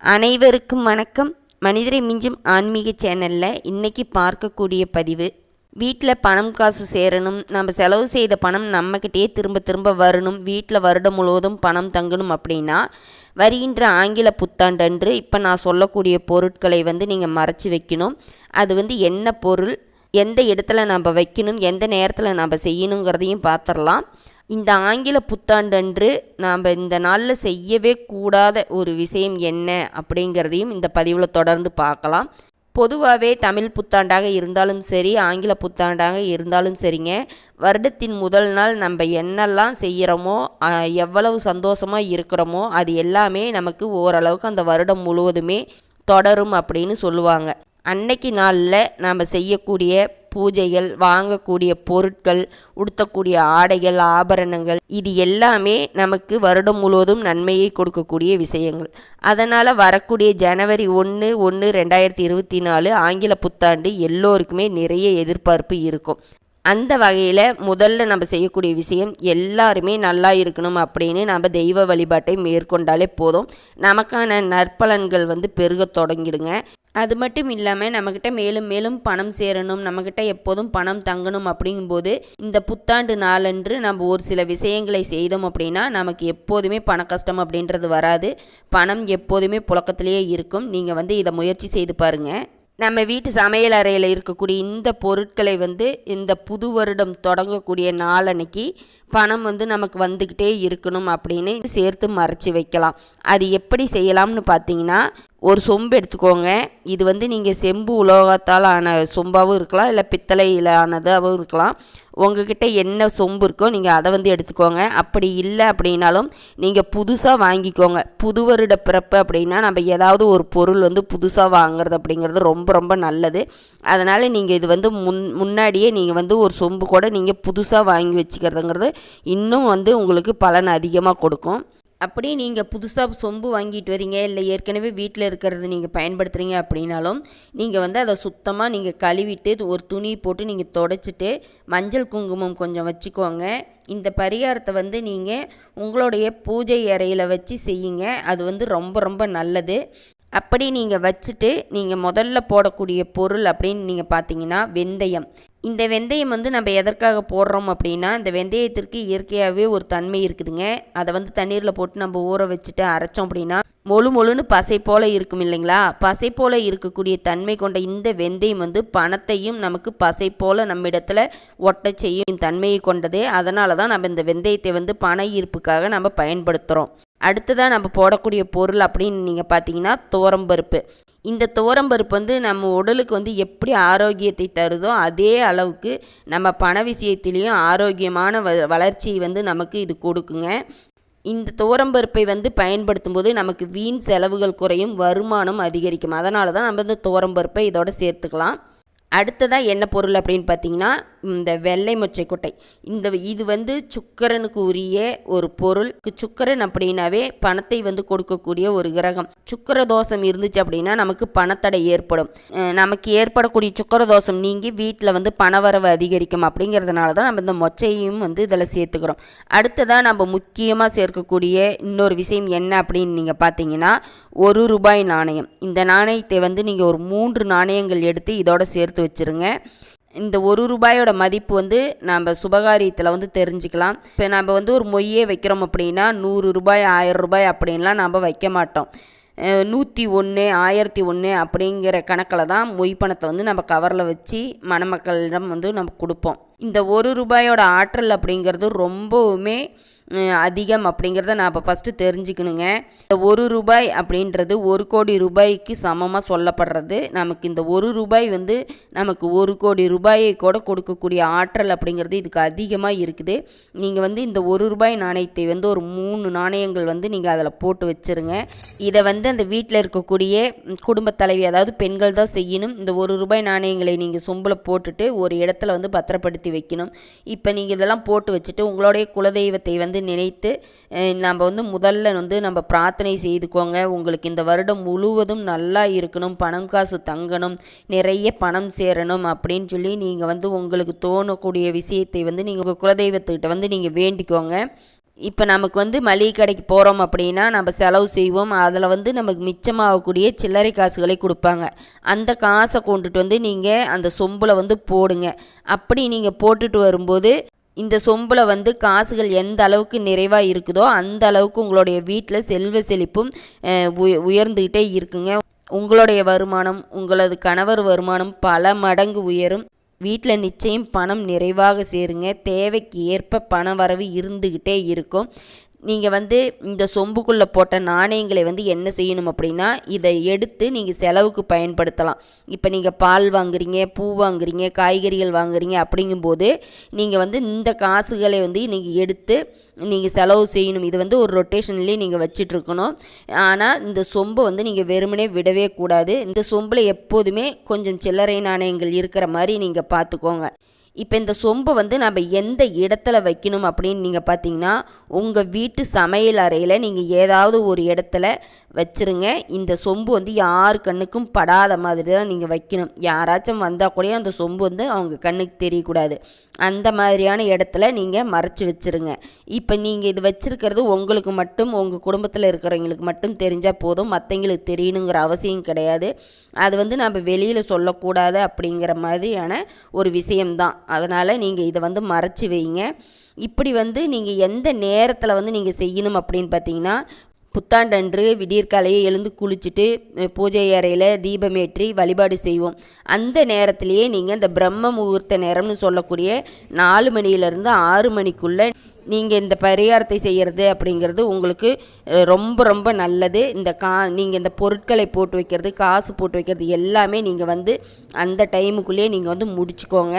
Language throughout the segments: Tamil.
அனைவருக்கும் வணக்கம். மனிதரை மிஞ்சும் ஆன்மீக சேனலில் இன்றைக்கி பார்க்கக்கூடிய பதிவு வீட்டில் பணம் காசு சேரணும் நம்ம செலவு செய்த பணம் நம்மக்கிட்டே திரும்ப திரும்ப வரணும் வீட்டில் வருடம் முழுவதும் பணம் தங்கணும் அப்படின்னா வருகின்ற ஆங்கில புத்தாண்டன்று இப்போ நான் சொல்லக்கூடிய பொருட்களை வந்து நீங்கள் மறைச்சி வைக்கணும். அது வந்து என்ன பொருள் எந்த இடத்துல நம்ம வைக்கணும் எந்த நேரத்தில் நம்ம செய்யணுங்கிறதையும் பார்த்துடலாம் இந்த ஆங்கில புத்தாண்டன்று நாம் இந்த நாளில் செய்யவே கூடாத ஒரு விஷயம் என்ன அப்படிங்கிறதையும் இந்த பதிவில் தொடர்ந்து பார்க்கலாம். பொதுவாகவே தமிழ் புத்தாண்டாக இருந்தாலும் சரி ஆங்கில புத்தாண்டாக இருந்தாலும் சரிங்க. வருடத்தின் முதல் நாள் நம்ம என்னெல்லாம் செய்கிறோமோ எவ்வளவு சந்தோஷமாக இருக்கிறோமோ அது எல்லாமே நமக்கு ஓரளவுக்கு அந்த வருடம் முழுவதுமே தொடரும் அப்படின்னு சொல்லுவாங்க. அன்னைக்கு நாளில் நாம் செய்யக்கூடிய பூஜைகள் வாங்கக்கூடிய பொருட்கள் உடுத்தக்கூடிய ஆடைகள் ஆபரணங்கள் இது எல்லாமே நமக்கு வருடம் முழுவதும் நன்மையை கொடுக்கக்கூடிய விஷயங்கள். அதனால் வரக்கூடிய ஜனவரி ஒன்று ஒன்று ரெண்டாயிரத்தி இருபத்தி நாலு ஆங்கில புத்தாண்டு எல்லோருக்குமே நிறைய எதிர்பார்ப்பு இருக்கும். அந்த வகையில் முதல்ல நம்ம செய்யக்கூடிய விஷயம் எல்லாருமே நல்லா இருக்கணும் அப்படின்னு நம்ம தெய்வ வழிபாட்டை மேற்கொண்டாலே போதும். நமக்கான நற்பலன்கள் வந்து பெருக தொடங்கிடுங்க. அது மட்டும் இல்லாமல் நம்மக்கிட்ட மேலும் மேலும் பணம் சேரணும் நம்மக்கிட்ட எப்போதும் பணம் தங்கணும் அப்படிங்கும்போது இந்த புத்தாண்டு நாளன்று நம்ம ஒரு சில விஷயங்களை செய்தோம் அப்படின்னா நமக்கு எப்போதுமே பண கஷ்டம் அப்படின்றது வராது. பணம் எப்போதுமே புழக்கத்திலேயே இருக்கும். நீங்கள் வந்து இதை முயற்சி செய்து பாருங்கள் நம்ம வீட்டு சமையல் அறையில் இருக்கக்கூடிய இந்த பொருட்களை வந்து இந்த புது வருடம் தொடங்கக்கூடிய நாளன்னைக்கு பணம் வந்து நமக்கு வந்துக்கிட்டே இருக்கணும் அப்படின்னு சேர்த்து மறைச்சி வைக்கலாம். அது எப்படி செய்யலாம்னு பார்த்தீங்கன்னா ஒரு சொம்பு எடுத்துக்கோங்க. இது வந்து நீங்கள் செம்பு உலோகத்தால் ஆன சொம்பாகவும் இருக்கலாம் இல்லை பித்தளையில் ஆனதாகவும் இருக்கலாம். உங்ககிட்ட என்ன சொம்பு இருக்கோ நீங்கள் அதை வந்து எடுத்துக்கோங்க. அப்படி இல்லை அப்படின்னாலும் நீங்கள் புதுசாக வாங்கிக்கோங்க. புது வருட பிறப்பு அப்படின்னா நம்ம ஏதாவது ஒரு பொருள் வந்து புதுசாக வாங்குறது அப்படிங்கிறது ரொம்ப ரொம்ப நல்லது. அதனால் நீங்கள் இது வந்து முன் முன்னாடியே நீங்கள் வந்து ஒரு சொம்பு கூட நீங்கள் புதுசாக வாங்கி வச்சுக்கிறதுங்கிறது இன்னும் வந்து உங்களுக்கு பலன் அதிகமாக கொடுக்கும். அப்படி நீங்கள் புதுசாக சொம்பு வாங்கிட்டு வரீங்க இல்லை ஏற்கனவே வீட்டில் இருக்கிறது நீங்கள் பயன்படுத்துகிறீங்க அப்படின்னாலும் நீங்கள் வந்து அதை சுத்தமாக நீங்கள் கழுவிட்டு ஒரு துணி போட்டு நீங்கள் தொடச்சிட்டு மஞ்சள் குங்குமம் கொஞ்சம் வச்சுக்கோங்க. இந்த பரிகாரத்தை வந்து நீங்கள் உங்களுடைய பூஜை அறையில் வச்சு செய்யுங்க. அது வந்து ரொம்ப ரொம்ப நல்லது. அப்படி நீங்கள் வச்சுட்டு நீங்கள் முதல்ல போடக்கூடிய பொருள் அப்படின்னு நீங்கள் பார்த்தீங்கன்னா வெந்தயம். இந்த வெந்தயம் வந்து நம்ம எதற்காக போடுறோம் அப்படின்னா இந்த வெந்தயத்திற்கு இயற்கையாகவே ஒரு தன்மை இருக்குதுங்க. அதை வந்து தண்ணீரில் போட்டு நம்ம ஊற வச்சுட்டு அரைச்சோம் அப்படின்னா மொழு மொழுன்னு பசை போல் இருக்கும் இல்லைங்களா? பசை போல் இருக்கக்கூடிய தன்மை கொண்ட இந்த வெந்தயம் வந்து பணத்தையும் நமக்கு பசை போல் நம்ம இடத்துல ஒட்ட செய்யும் தன்மையை கொண்டது. அதனால தான் நம்ம இந்த வெந்தயத்தை வந்து பண ஈர்ப்புக்காக நம்ம பயன்படுத்துகிறோம் அடுத்ததாக நம்ம போடக்கூடிய பொருள் அப்படின்னு நீங்கள் பார்த்தீங்கன்னா துவரம்பருப்பு இந்த துவரம்பருப்பு வந்து நம்ம உடலுக்கு வந்து எப்படி ஆரோக்கியத்தை தருதோ அதே அளவுக்கு நம்ம பண விஷயத்திலையும் ஆரோக்கியமான வ வளர்ச்சியை வந்து நமக்கு இது கொடுக்குங்க. இந்த துவரம்பருப்பை வந்து பயன்படுத்தும் போது நமக்கு வீண் செலவுகள் குறையும் வருமானம் அதிகரிக்கும். அதனால தான் நம்ம இந்த துவரம்பருப்பை இதோட சேர்த்துக்கலாம். அடுத்ததாக என்ன பொருள் அப்படின்னு பார்த்தீங்கன்னா இந்த வெள்ளை மொச்சை குட்டை. இந்த இது வந்து சுக்கரனுக்கு உரிய ஒரு பொருள். சுக்கரன் அப்படின்னாவே பணத்தை வந்து கொடுக்கக்கூடிய ஒரு கிரகம். சுக்கர தோஷம் இருந்துச்சு அப்படின்னா நமக்கு பணத்தடை ஏற்படும். நமக்கு ஏற்படக்கூடிய சுக்கர தோஷம் நீங்கி வீட்டில் வந்து பணவரவு அதிகரிக்கும் அப்படிங்கிறதுனால தான் நம்ம இந்த மொச்சையும் வந்து இதில் சேர்த்துக்கிறோம். அடுத்ததாக நம்ம முக்கியமாக சேர்க்கக்கூடிய இன்னொரு விஷயம் என்ன அப்படின்னு நீங்கள் பார்த்தீங்கன்னா ஒரு ரூபாய் நாணயம். இந்த நாணயத்தை வந்து நீங்கள் ஒரு மூன்று நாணயங்கள் எடுத்து இதோட சேர்த்து வச்சுருங்க. இந்த ஒரு ரூபாயோட மதிப்பு வந்து நம்ம சுபகாரியத்தில் வந்து தெரிஞ்சுக்கலாம். இப்போ நம்ம வந்து ஒரு மொய்யே வைக்கிறோம் அப்படின்னா நூறு ரூபாய் ஆயிரம் ரூபாய் அப்படின்லாம் நம்ம வைக்க மாட்டோம். நூற்றி ஒன்று ஆயிரத்தி ஒன்று அப்படிங்கிற கணக்கில் தான் மொய் பணத்தை வந்து நம்ம கவரில் வச்சு மணமக்களிடம் வந்து நம்ம கொடுப்போம். இந்த ஒரு ரூபாயோட ஆற்றல் அப்படிங்கிறது ரொம்பவுமே அதிகம் அப்படிங்கிறத நான் இப்போ ஃபஸ்ட்டு தெரிஞ்சுக்கணுங்க. இந்த ஒரு ரூபாய் அப்படின்றது ஒரு கோடி ரூபாய்க்கு சமமாக சொல்லப்படுறது. நமக்கு இந்த ஒரு ரூபாய் வந்து நமக்கு ஒரு கோடி ரூபாயை கூட கொடுக்கக்கூடிய ஆற்றல் அப்படிங்கிறது இதுக்கு அதிகமாக இருக்குது. நீங்கள் வந்து இந்த ஒரு ரூபாய் நாணயத்தை வந்து ஒரு மூணு நாணயங்கள் வந்து நீங்கள் அதில் போட்டு வச்சுருங்க. இதை வந்து அந்த வீட்டில் இருக்கக்கூடிய குடும்ப குடும்பத் தலைவி அதாவது பெண்கள் தான் செய்யணும். இந்த ஒரு ரூபாய் நாணயங்களை நீங்கள் சொம்பில் போட்டுட்டு ஒரு இடத்துல வந்து பத்திரப்படுத்தி வைக்கணும். இப்போ நீங்கள் இதெல்லாம் போட்டு வச்சுட்டு உங்களுடைய குலதெய்வத்தை வந்து நினைத்து நம்ம வந்து முதல்ல வந்து நம்ம பிரார்த்தனை செய்துக்கோங்க. உங்களுக்கு இந்த வருடம் முழுவதும் நல்லா இருக்கணும் பணம் காசு தங்கணும் நிறைய பணம் சேரணும் அப்படின்னு சொல்லி நீங்கள் வந்து உங்களுக்கு தோணக்கூடிய விஷயத்தை வந்து நீங்கள் உங்கள் குலதெய்வத்துக்கிட்ட வந்து நீங்கள் வேண்டிக்கோங்க. இப்போ நமக்கு வந்து மளிகை கடைக்கு போகிறோம் அப்படின்னா நம்ம செலவு செய்வோம். அதில் வந்து நமக்கு மிச்சமாகக்கூடிய சில்லறை காசுகளை கொடுப்பாங்க. அந்த காசை கொண்டுட்டு வந்து நீங்கள் அந்த சொம்பில் வந்து போடுங்க. அப்படி நீங்கள் போட்டுட்டு வரும்போது இந்த சொம்பில் வந்து காசுகள் எந்த அளவுக்கு நிறைவாக இருக்குதோ அந்த அளவுக்கு உங்களுடைய வீட்டில் செல்வ செழிப்பும் உயர்ந்துக்கிட்டே இருக்குங்க. உங்களுடைய வருமானம் உங்களது கணவர் வருமானம் பல மடங்கு உயரும். வீட்டில் நிச்சயம் பணம் நிறைவாக சேருங்க. தேவைக்கு ஏற்ப பண வரவு இருந்துக்கிட்டே இருக்கும். நீங்கள் வந்து இந்த சொம்புக்குள்ளே போட்ட நாணயங்களை வந்து என்ன செய்யணும் அப்படின்னா இதை எடுத்து நீங்கள் செலவுக்கு பயன்படுத்தலாம். இப்போ நீங்கள் பால் வாங்குறீங்க பூ வாங்குறீங்க காய்கறிகள் வாங்குறீங்க அப்படிங்கும்போது நீங்கள் வந்து இந்த காசுகளை வந்து நீங்கள் எடுத்து நீங்கள் செலவு செய்யணும். இது வந்து ஒரு ரொட்டேஷன்லேயே நீங்கள் வச்சிட்ருக்கணும். ஆனால் இந்த சொம்பை வந்து நீங்கள் வெறுமனே விடவே கூடாது. இந்த சொம்பில் எப்போதுமே கொஞ்சம் சில்லறை நாணயங்கள் இருக்கிற மாதிரி நீங்கள் பார்த்துக்கோங்க. இப்போ இந்த சொம்பை வந்து நம்ம எந்த இடத்துல வைக்கணும் அப்படின்னு நீங்கள் பார்த்தீங்கன்னா உங்கள் வீட்டு சமையல் அறையில் நீங்கள் ஏதாவது ஒரு இடத்துல வச்சுருங்க. இந்த சொம்பு வந்து யார் கண்ணுக்கும் படாத மாதிரி தான் நீங்கள் வைக்கணும். யாராச்சும் வந்தால் கூட அந்த சொம்பு வந்து அவங்க கண்ணுக்கு தெரியக்கூடாது. அந்த மாதிரியான இடத்துல நீங்கள் மறைச்சி வச்சிருங்க. இப்போ நீங்கள் இது வச்சுருக்கிறது உங்களுக்கு மட்டும் உங்கள் குடும்பத்தில் இருக்கிறவங்களுக்கு மட்டும் தெரிஞ்சால் போதும். மற்றவங்களுக்கு தெரியணுங்கிற அவசியம் கிடையாது. அது வந்து நம்ம வெளியில் சொல்லக்கூடாது அப்படிங்கிற மாதிரியான ஒரு விஷயம்தான். அதனால் நீங்கள் இதை வந்து மறைச்சி வைங்க. இப்படி வந்து நீங்கள் எந்த நேரத்தில் வந்து நீங்கள் செய்யணும் அப்படின்னு பார்த்தீங்கன்னா புத்தாண்டன்று விடியற்காலையே எழுந்து குளிச்சுட்டு பூஜை அறையில் தீபமேற்றி வழிபாடு செய்வோம். அந்த நேரத்திலேயே நீங்கள் இந்த பிரம்ம முகூர்த்த நேரம்னு சொல்லக்கூடிய நாலு மணியிலேருந்து ஆறு மணிக்குள்ளே நீங்கள் இந்த பரிகாரத்தை செய்கிறது அப்படிங்கிறது உங்களுக்கு ரொம்ப ரொம்ப நல்லது. இந்த கா நீங்கள் இந்த பொருட்களை போட்டு வைக்கிறது காசு போட்டு வைக்கிறது எல்லாமே நீங்கள் வந்து அந்த டைமுக்குள்ளேயே நீங்கள் வந்து முடிச்சுக்கோங்க.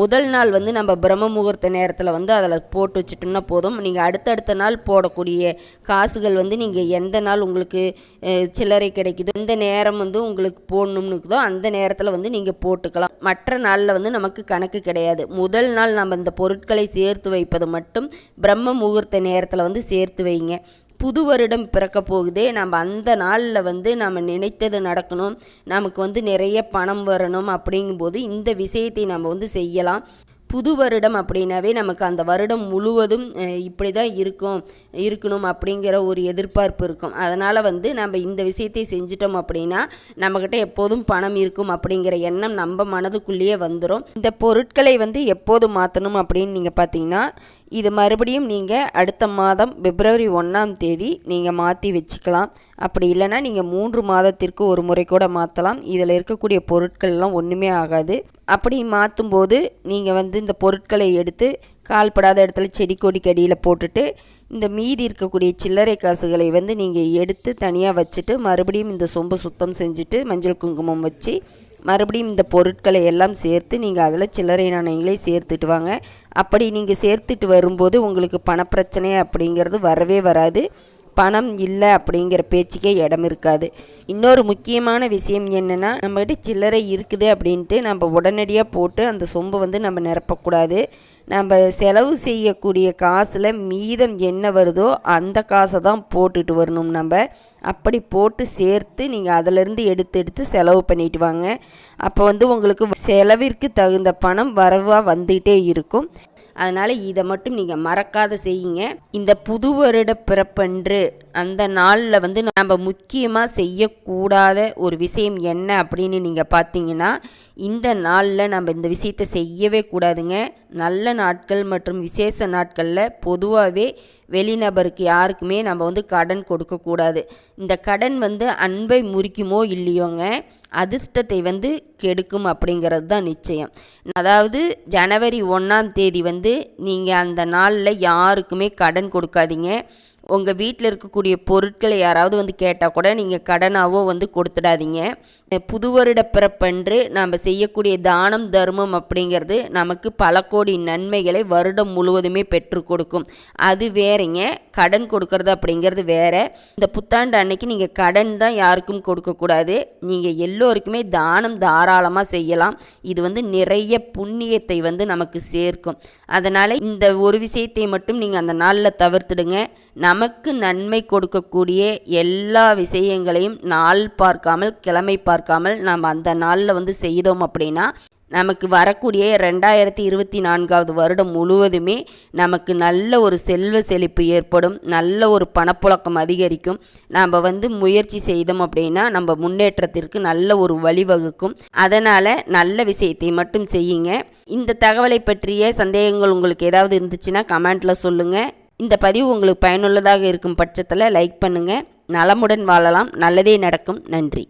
முதல் நாள் வந்து நம்ம பிரம்ம முகூர்த்த நேரத்தில் வந்து அதில் போட்டு வச்சிட்டோம்னா போதும். நீங்கள் அடுத்தடுத்த நாள் போடக்கூடிய காசுகள் வந்து நீங்கள் எந்த நாள் உங்களுக்கு சில்லறை கிடைக்குதோ எந்த நேரம் வந்து உங்களுக்கு போடணும்னு இருக்குதோ அந்த நேரத்தில் வந்து நீங்கள் போட்டுக்கலாம். மற்ற நாளில் வந்து நமக்கு கணக்கு கிடையாது. முதல் நாள் நம்ம இந்த பொருட்களை சேர்த்து வைப்பது மட்டும் பிரம்ம முகூர்த்த நேரத்தில் வந்து சேர்த்து வைங்க. புது வருடம் பிறக்க போகுது. நம்ம அந்த நாளில் வந்து நம்ம நினைத்தது நடக்கணும். நமக்கு வந்து நிறைய பணம் வரணும் அப்படிங்கும்போது இந்த விஷயத்தை நம்ம வந்து செய்யலாம். புது வருடம் அப்படின்னாவே நமக்கு அந்த வருடம் முழுவதும் இப்படி தான் இருக்கும் இருக்கணும் அப்படிங்கிற ஒரு எதிர்பார்ப்பு இருக்கும். அதனால் வந்து நம்ம இந்த விஷயத்தை செஞ்சிட்டோம் அப்படின்னா நம்மக்கிட்ட எப்போதும் பணம் இருக்கும் அப்படிங்கிற எண்ணம் நம்ம மனதுக்குள்ளேயே வந்துடும் இந்த பொருட்களை வந்து எப்போது மாற்றணும் அப்படின்னு நீங்கள் பார்த்தீங்கன்னா இது மறுபடியும் நீங்கள் அடுத்த மாதம் பிப்ரவரி ஒன்றாம் தேதி நீங்கள் மாற்றி வச்சுக்கலாம். அப்படி இல்லைன்னா நீங்கள் மூன்று மாதத்திற்கு ஒரு முறை கூட மாற்றலாம் இதில் இருக்கக்கூடிய பொருட்கள்லாம் ஒன்றுமே ஆகாது. அப்படி மாற்றும் போது நீங்கள் வந்து இந்த பொருட்களை எடுத்து கால்படாத இடத்துல செடி கொடிக்கு அடியில் போட்டுட்டு இந்த மீதி இருக்கக்கூடிய சில்லறை காசுகளை வந்து நீங்கள் எடுத்து தனியாக வச்சுட்டு மறுபடியும் இந்த சொம்பு சுத்தம் செஞ்சுட்டு மஞ்சள் குங்குமம் வச்சு மறுபடியும் இந்த பொருட்களை எல்லாம் சேர்த்து நீங்கள் அதில் சில்லறை நாணயங்களை சேர்த்துட்டு வாங்க. அப்படி நீங்கள் சேர்த்துட்டு வரும்போது உங்களுக்கு பணப்பிரச்சனை அப்படிங்கிறது வரவே வராது. பணம் இல்லை அப்படிங்கிற பேச்சுக்கே இடம் இருக்காது. இன்னொரு முக்கியமான விஷயம் என்னென்னா நம்மகிட்ட சில்லறை இருக்குது அப்படின்ட்டு நம்ம உடனடியாக போட்டு அந்த சொம்பு வந்து நம்ம நிரப்பக்கூடாது. நம்ம செலவு செய்யக்கூடிய காசில் மீதம் என்ன வருதோ அந்த காசை தான் போட்டுட்டு வரணும் நம்ம. அப்படி போட்டு சேர்த்து நீங்கள் அதிலிருந்து எடுத்து எடுத்து செலவு பண்ணிட்டு வாங்க. அப்போ வந்து உங்களுக்கு செலவிற்கு தகுந்த பணம் வரவாக வந்துகிட்டே இருக்கும். அதனால் இதை மட்டும் நீங்கள் மறக்காத செய்யுங்க. இந்த புது வருட பிறப்பன்று அந்த நாளில் வந்து நம்ம முக்கியமாக செய்யக்கூடாத ஒரு விஷயம் என்ன அப்படின்னு நீங்கள் பார்த்தீங்கன்னா இந்த நாளில் நம்ம இந்த விஷயத்தை செய்யவே கூடாதுங்க. நல்ல நாட்கள் மற்றும் விசேஷ நாட்களில் பொதுவாகவே வெளிநபருக்கு யாருக்குமே நம்ம வந்து கடன் கொடுக்கக்கூடாது இந்த கடன் வந்து அன்பை முறிக்குமோ இல்லையோங்க அதிர்ஷ்டத்தை வந்து கெடுக்கும் அப்படிங்கிறது தான் நிச்சயம். அதாவது ஜனவரி ஒன்றாம் தேதி வந்து நீங்கள் அந்த நாளில் யாருக்குமே கடன் கொடுக்காதீங்க. உங்கள் வீட்டில் இருக்கக்கூடிய பொருட்களை யாராவது வந்து கேட்டால் கூட நீங்கள் கடனாகவோ வந்து கொடுத்துடாதீங்க. புது வருட பிறப்பன்று நாம் செய்யக்கூடிய தானம் தர்மம் அப்படிங்கிறது நமக்கு பல கோடி நன்மைகளை வருடம் முழுவதுமே பெற்று கொடுக்கும். அது வேறங்க கடன் கொடுக்கறது அப்படிங்கிறது வேற. இந்த புத்தாண்டு அன்னைக்கு நீங்கள் கடன் தான் யாருக்கும் கொடுக்கக்கூடாது நீங்கள் எல்லோருக்குமே தானம் தாராளமாக செய்யலாம். இது வந்து நிறைய புண்ணியத்தை வந்து நமக்கு சேர்க்கும். அதனால் இந்த ஒரு விஷயத்தை மட்டும் நீங்கள் அந்த நாளில் தவிர்த்துடுங்க. நமக்கு நன்மை கொடுக்கக்கூடிய எல்லா விஷயங்களையும் நாள் பார்க்காமல் கிழமை பார்க்காமல் நாம் அந்த நாளில் வந்து செய்தோம் அப்படின்னா நமக்கு வரக்கூடிய ரெண்டாயிரத்தி இருபத்தி நான்காவது வருடம் முழுவதுமே நமக்கு நல்ல ஒரு செல்வ செழிப்பு ஏற்படும் நல்ல ஒரு பணப்புழக்கம் அதிகரிக்கும். நாம் வந்து முயற்சி செய்தோம் அப்படின்னா நம்ம முன்னேற்றத்திற்கு நல்ல ஒரு வழிவகுக்கும். அதனால் நல்ல விஷயத்தை மட்டும் செய்யுங்க. இந்த தகவலை பற்றிய சந்தேகங்கள் உங்களுக்கு ஏதாவது இருந்துச்சுன்னா கமெண்ட்டில் சொல்லுங்கள் இந்த பதிவு உங்களுக்கு பயனுள்ளதாக இருக்கும் பட்சத்தில் லைக் பண்ணுங்கள் நலமுடன் வாழலாம். நல்லதே நடக்கும். நன்றி.